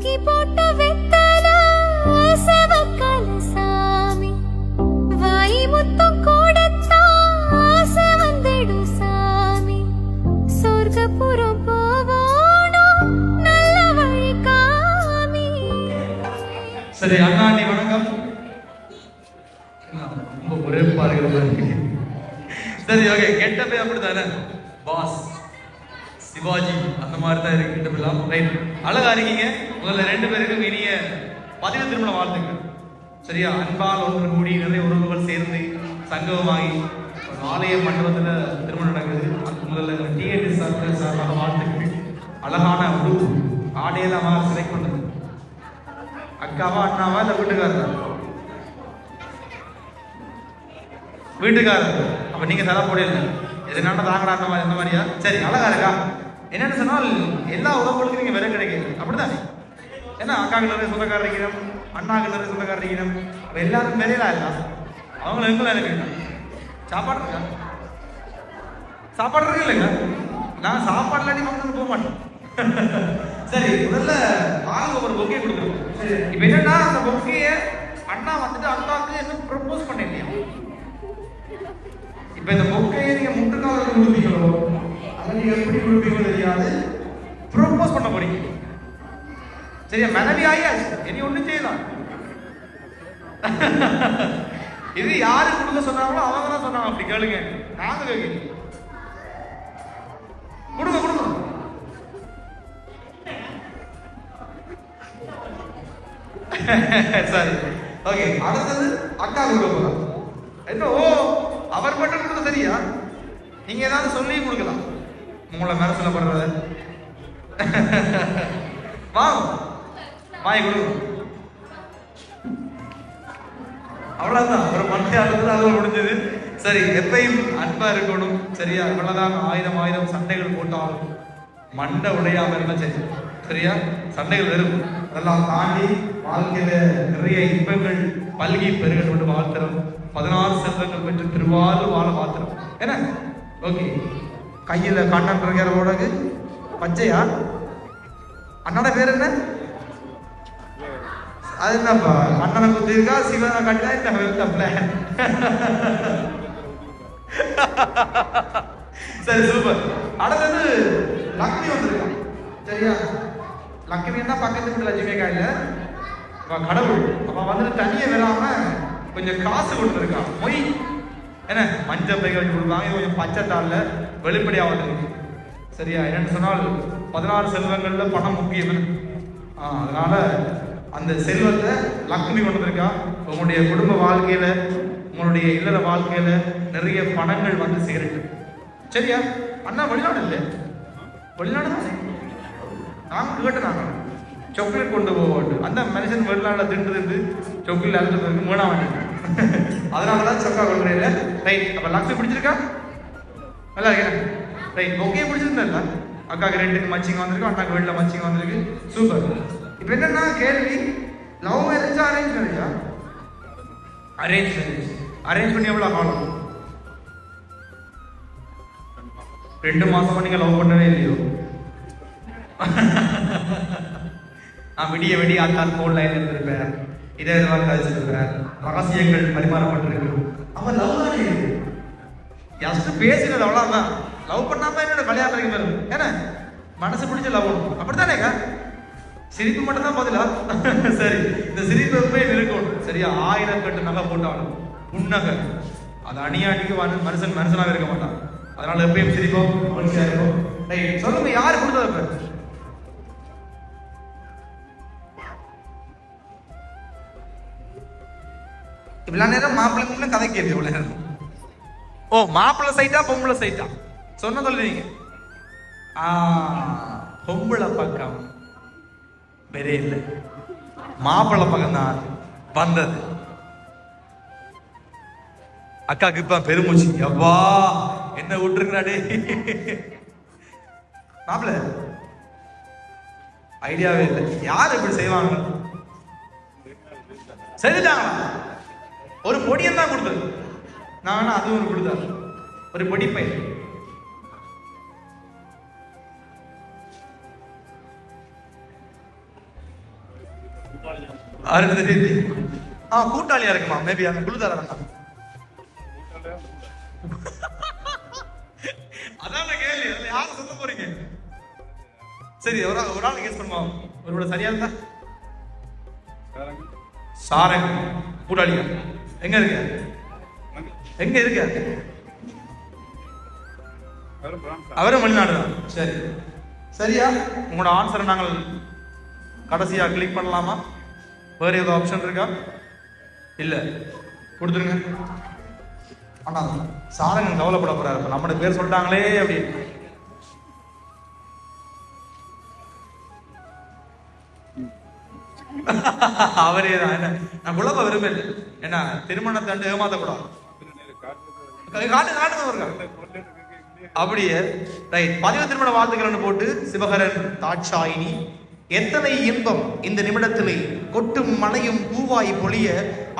வாங்கி போட்ட வெத்தல செவக்கல சாமி. வாய் முத்தம் கூடத்தான் ஆசை வந்துடும் சாமி. சொர்க்கபுரம் போவோனும் நல்ல வழி காமி. சரி அண்ணா நீ வணக்கம் ரொம்ப ஒரே பாருகிற மாதிரி சரி ஓகே கெட்டப்பே அப்படித்தானே? பாஸ். சிவாஜி அந்த மாதிரி தான் இருக்கிட்ட கெட்டப் எல்லாம் ரைட் அழகா இருக்கீங்க. முதல்ல ரெண்டு பேருக்கும் இனிய பதிவு திருமண வாழ்த்துக்கள். சரியா? அன்பால் ஒன்று கூடி நிறைய உறவுகள் சேர்ந்து சங்கமமாகி ஆலய மண்டபத்தில் திருமணம் நடக்குது. அதுக்கு முதல்ல டிஎன்டி சார் சார்பாக வாழ்த்துக்கள். அழகான உருவு ஆடையெல்லாம் சிலை கொண்டது அக்காவா அண்ணாவா இல்லை வீட்டுக்காரர்? வீட்டுக்காரர். அப்போ நீங்கள் தலை போடல. எதனால தாங்கடா அந்த மாதிரி அந்த மாதிரியா? சரி அழகா இருக்கா? என்னன்னு சொன்னால் எல்லா உறவுகளுக்கும் நீங்கள் விலை கிடைக்குது அப்படிதானே ஏன்னா அக்காவுக்கு நிறைய சொந்தக்காரர் இருக்கிறோம் அண்ணாக்கு நிறைய சொந்தக்காரர் இருக்கிறோம் அப்போ எல்லாருக்கும் விலையெல்லாம் இல்லை? அவங்கள எங்களை எனக்கு சாப்பாடு இருக்கா? சாப்பாடு இருக்கு இல்லைங்க? நான் சாப்பாடு இல்லாட்டி மக்கள் போக மாட்டேன். சரி முதல்ல வாங்க ஒரு பொக்கே கொடுக்குறோம் இப்போ என்னன்னா அந்த பொக்கையை அண்ணா வந்துட்டு அண்ணாவுக்கு என்ன ப்ரப்போஸ் பண்ண இல்லையா இப்போ இந்த பொக்கை அல்லது தெரியாது. ப்ரப்போஸ் பண்ண போறீங்க. சரியா? மனைவி ஆயாச்சு இனி ஒண்ணும் செய்யலாம். இது யாரு கொடுக்க சொன்னாங்களோ அவங்க தான் சொன்னாங்க. அப்படி கேளுங்க. நாங்க கேட்க கொடுங்க கொடுங்க. சரி. ஓகே. அடுத்தது அக்கா கொடுக்க போறோம் என்ன ஓ அவர் மட்டும் கொடுக்க சரியா? நீங்க ஏதாவது சொல்லி கொடுக்கலாம். உங்களை மேல சொல்லப்படுறது. வா வாய் கொடுங்க அவ்வளவுதான். ஒரு மண்டையாளத்துல அது முடிஞ்சது. சரி எப்பயும் அன்பா இருக்கணும். சரியா? இவ்வளவுதான். ஆயிரம் ஆயிரம் சண்டைகள் போட்டாலும் மண்டை உடையாம இருந்தா சரி. சரியா? சண்டைகள் இருக்கும் அதெல்லாம் தாண்டி வாழ்க்கையில நிறைய இன்பங்கள் பல்கி பெருகல் கொண்டு வாழ்த்துறோம். பதினாறு செல்வங்கள் பெற்று திருவாறு வாழ வாழ்த்துறோம். என்ன? ஓகே. கையில் கண்ணன் இருக்கிற உடகு பச்சையா? அண்ணோட பேர் என்ன? அது என்னப்பா? அண்ணனை குத்திருக்கா சிவனை கட்டினா இந்த வெத்தப்ல சரி சூப்பர் அடுத்தது லக்ஷ்மி வந்திருக்கான் சரியா? லக்ஷ்மின்னா பக்கத்து வீட்டு லட்சுமி இல்லை? அவன் கடவுள். அவன் வந்துட்டு தனியே வராம கொஞ்சம் காசு கொடுத்துருக்கான் மொய் என்ன? மஞ்சள் பைகள் கொடுப்பாங்க கொஞ்சம் பச்சை தாள்ல. வெளிப்படையா சரியா? என்னென்னு சொன்னால் பதினாறு செல்வங்களில் பணம் முக்கியம் அதனால் அதனால அந்த செல்வத்தை லக்ஷ்மி கொண்டு வந்திருக்கா. உங்களுடைய குடும்ப வாழ்க்கையில உங்களுடைய இல்லற வாழ்க்கையில நிறைய பணங்கள் வந்து சேரட்டும் சரியா? அண்ணா வெளிநாடு இல்லை வெளிநாடு தானே நாங்கள் கேட்டு நாங்கள் சாக்லேட் கொண்டு போவோம் அந்த மனுஷன் வெளிநாடுல திண்டு திண்டு சொக்கில் அழுத்து மூணாம் அதனால தான் சொக்கா கொள்றேன் ரைட் அப்போ லக்ஷ்மி பிடிச்சிருக்கா? நல்லா இருக்கேன். ரைட் ஓகே பிடிச்சிருந்தா அக்காக்கு ரெண்டுக்கு மச்சிங்க வந்திருக்கு அண்ணாக்கு வெளில மச்சிங்க வந்திருக்கு. சூப்பர் இப்போ என்னன்னா கேள்வி லவ் மேரேஜா அரேஞ்ச் மேரேஜா அரேஞ்ச் மேரேஜ் அரேஞ்ச் பண்ணி எவ்வளோ காலம் ரெண்டு மாசமா நீங்க லவ் பண்ணவே இல்லையோ? நான் விடிய விடிய அக்கால் ஃபோன் லைன் இருந்திருப்பேன். இதே இதுவாக கழிச்சிருப்பேன். ரகசியங்கள் பரிமாறப்பட்டிருக்கு அவன் லவ் இது ஜஸ்ட் பேசினது அவ்வளோதான் லவ் பண்ணாம என்னோட கல்யாணம் வரைக்கும் வரும் ஏன்னா மனசு பிடிச்ச லவ் பண்ணும் அப்படித்தானேக்கா சிரிப்பு மட்டும் தான் பதிலா? சரி இந்த சிரிப்பு எப்பவுமே இருக்கணும் சரியா? ஆயிரம் கட்டு நகை போட்டாலும். புன்னகை. அது அணியாடிக்கு மனுஷன் மனுஷனாக இருக்க மாட்டான். அதனால எப்பயும் சிரிப்போம் மனுஷனா இருக்கும் ரைட் சொல்லுங்க யார் கொடுத்தது இப்ப இவ்வளவு நேரம் மாப்பிள்ளைக்குள்ள கதை கேள்வி இவ்வளோ நேரம். ஓ மாப்பிள்ளை சைட்டா பொம்பளை சைட்டா? சொன்ன சொல்லுவீங்க ஆ பொம்பளை பக்கம் வெறே இல்லை. மாப்பிள்ளை பக்கம் தான் வந்தது. அக்காக்கு இப்ப பெருமூச்சு. எவ்வா என்ன விட்டுருங்கடா மாப்பிள்ள ஐடியாவே இல்லை. யார் இப்படி செய்வாங்க? செஞ்சுட்டாங்களா ஒரு பொடியன் தான் கொடுத்தது. நான் அதுவும் ஒரு கொடுத்தாரு ஒரு பொடிப்பை தெரியுது ஆ கூட்டாளியா இருக்குமா? மேபி அந்த குழு தர அதான் கேள்வி. அதுல யாரை சொல்ல போறீங்க? சரி ஒரு ஒரு ஆள் கேஸ் பண்ணுவோம் ஒருவேளை சரியா இருந்தா? சாரங் கூட்டாளியா? எங்க இருக்க? எங்க இருக்க? அவரும் வெளிநாடு தான் சரி. சரியா? உங்களோட ஆன்சரை நாங்கள் கடைசியா கிளிக் பண்ணலாமா? வேற ஏதோ ஆப்ஷன் இருக்கா? இல்ல. கொடுத்துருங்க. ஆனா சாரங்க கவலைப்பட போறாரு. இப்ப நம்மளோட பேர் சொல்லிட்டாங்களே அப்படி. அவரே தான். என்ன? நான் குழப்ப விரும்பல என்ன திருமணத்தாண்டு ஏமாத்தக்கூடாது. காட்டு காட்டுங்க அப்படியே ரைட் பதிவு திருமண வாழ்த்துக்கள் போட்டு சிவகரன் தாட்சாயினி எத்தனை இன்பம் இந்த நிமிடத்திலே கொட்டும் மலையும் பூவாய் பொழிய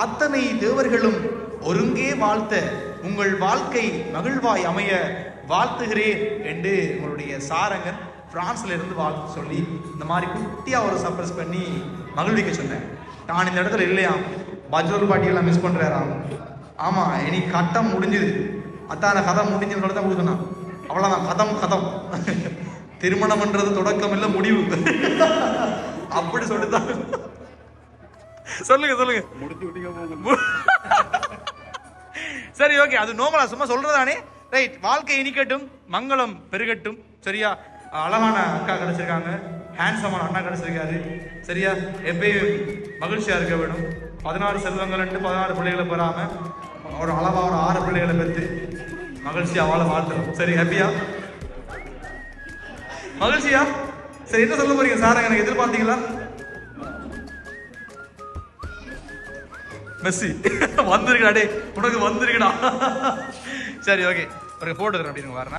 அத்தனை தேவர்களும் ஒருங்கே வாழ்த்த உங்கள் வாழ்க்கை மகிழ்வாய் அமைய வாழ்த்துகிறேன் என்று உங்களுடைய சாரங்கன் பிரான்ஸ்ல இருந்து வாழ்த்து சொல்லி இந்த மாதிரி குட்டியா ஒரு சர்ப்ரைஸ் பண்ணி மகிழ்விக்க சொன்னேன். நான் இந்த இடத்துல இல்லையா பஜ்ரோல் பாட்டியெல்லாம் மிஸ் பண்றாராம். ஆமா இனி கட்டம் முடிஞ்சுது. அத்தான கதை முடிஞ்சுன்னு சொல்லி தான் கொடுக்கணும் அவ்வளவுதான் கதம் கதம். திருமணம்ன்றது தொடக்கம் இல்ல முடிவு. அப்படி சொல்லிதான் சொல்லுங்க சொல்லுங்க. முடிச்சு சரி ஓகே. அது நோமலா சும்மா சொல்றதானே ரைட் வாழ்க்கை இனிக்கட்டும் மங்களம் பெருகட்டும். சரியா? அழகான அக்கா கிடைச்சிருக்காங்க. ஹேண்ட்ஸமான அண்ணா கிடைச்சிருக்காரு. சரியா? எப்பயும் மகிழ்ச்சியா இருக்க வேணும் பதினாறு செல்வங்கள் பதினாறு பிள்ளைகளை பெறாம ஒரு அளவாக ஒரு ஆறு பிள்ளைகளை பெற்று மகிழ்ச்சியா அவளை வாழ்த்துறோம். சரி ஹாப்பியா? மகிழ்ச்சியா? சரி என்ன சொல்ல போறீங்க சார்? எனக்கு எதிர்பார்த்தீங்களா? மெஸ்ஸி. வந்திருக்கடா டே உனக்கு வந்திருக்கடா. சரி ஓகே. ஒரு போட்டுக்கிறேன் அப்படின்னு வரேன்.